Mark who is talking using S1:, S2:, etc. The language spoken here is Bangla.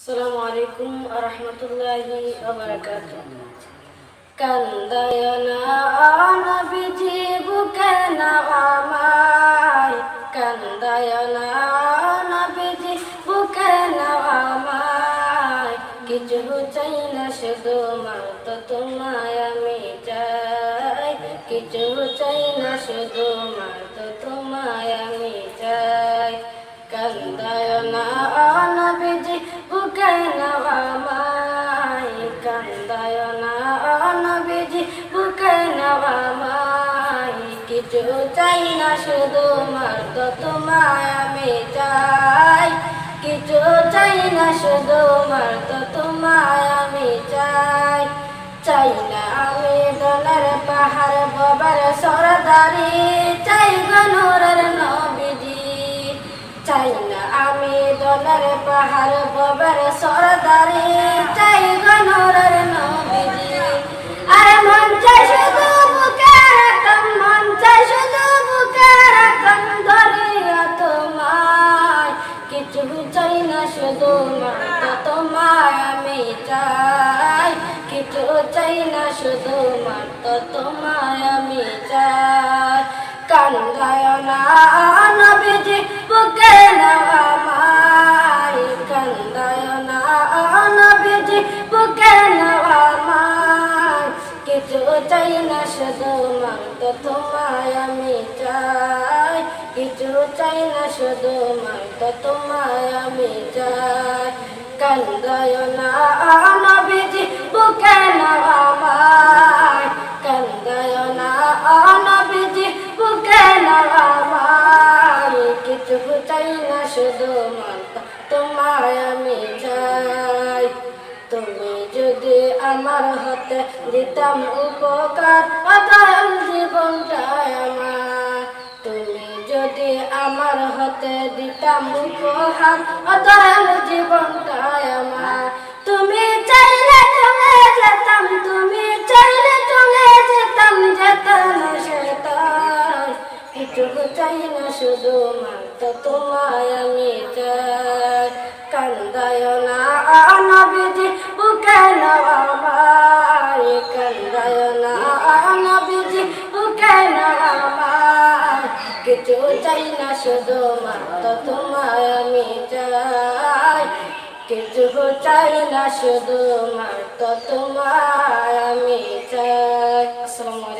S1: আসসালামু আলাইকুম রহমতুল্লাহি কান্দায় না নবীজি বুকে না আমায় কান্দায় না নবীজি বুকে না কিছু চাই না শুধু মাত্র তোমায় আমি চাই কিছু চাই না শুধু মাত্র তোমায় আমি চাই কিছু চাই না, শুধু মাত্র তোমায় আমি চাই। কিছু চাই না, শুধু মাত্র তোমায় আমি চাই। চাই না আমি দলের পাহাড়, বাবার সরদারি। চাই গনুরের নবীজি। চাই না আমি দলের পাহাড়, বাবার সরদারি। চাই গনুরের শুধু মাত্র তোমায় আমি চাই, কিছু চাই না, শুধু মাত্র তোমায় আমি চাই। কান্দায় না নবীজি, বুকে না আমায় কান্দায় না নবীজি, বুকে না আমায়। কিছু চাই না, শুধু মাত্র তোমায় আমি চাই। কিছু চাই না শুধু মাত্র তোমায় আমি চাই। কান্দায় না, নবীজি, বুকে না আমায়। কান্দায় না, নবীজি, বুকে না আমায়। কিছু চাই না শুধু মাত্র তোমায় আমি চাই। তুমি যদি আমার হাতে দিতাম উপকার অদল জীবনটাই আমার। আমার হাতে দিতাম উপহার অদল জীবনটাই আমার। তুমি চাইলে চলে যেতাম, তুমি চাইলে চলে যেতাম যেতাম সেতাম কিছু চাই না শুধু মাত্র তোমায় আমি চাই। কান্দায় না নবীজি বুকে না আমার। কান্দায় না নবীজি বুকে না কিছু চাই না শুধু মাত্র তোমায় আমি চাই কিছু চাই না শুধু মাত্র তোমায়, আমি চাই।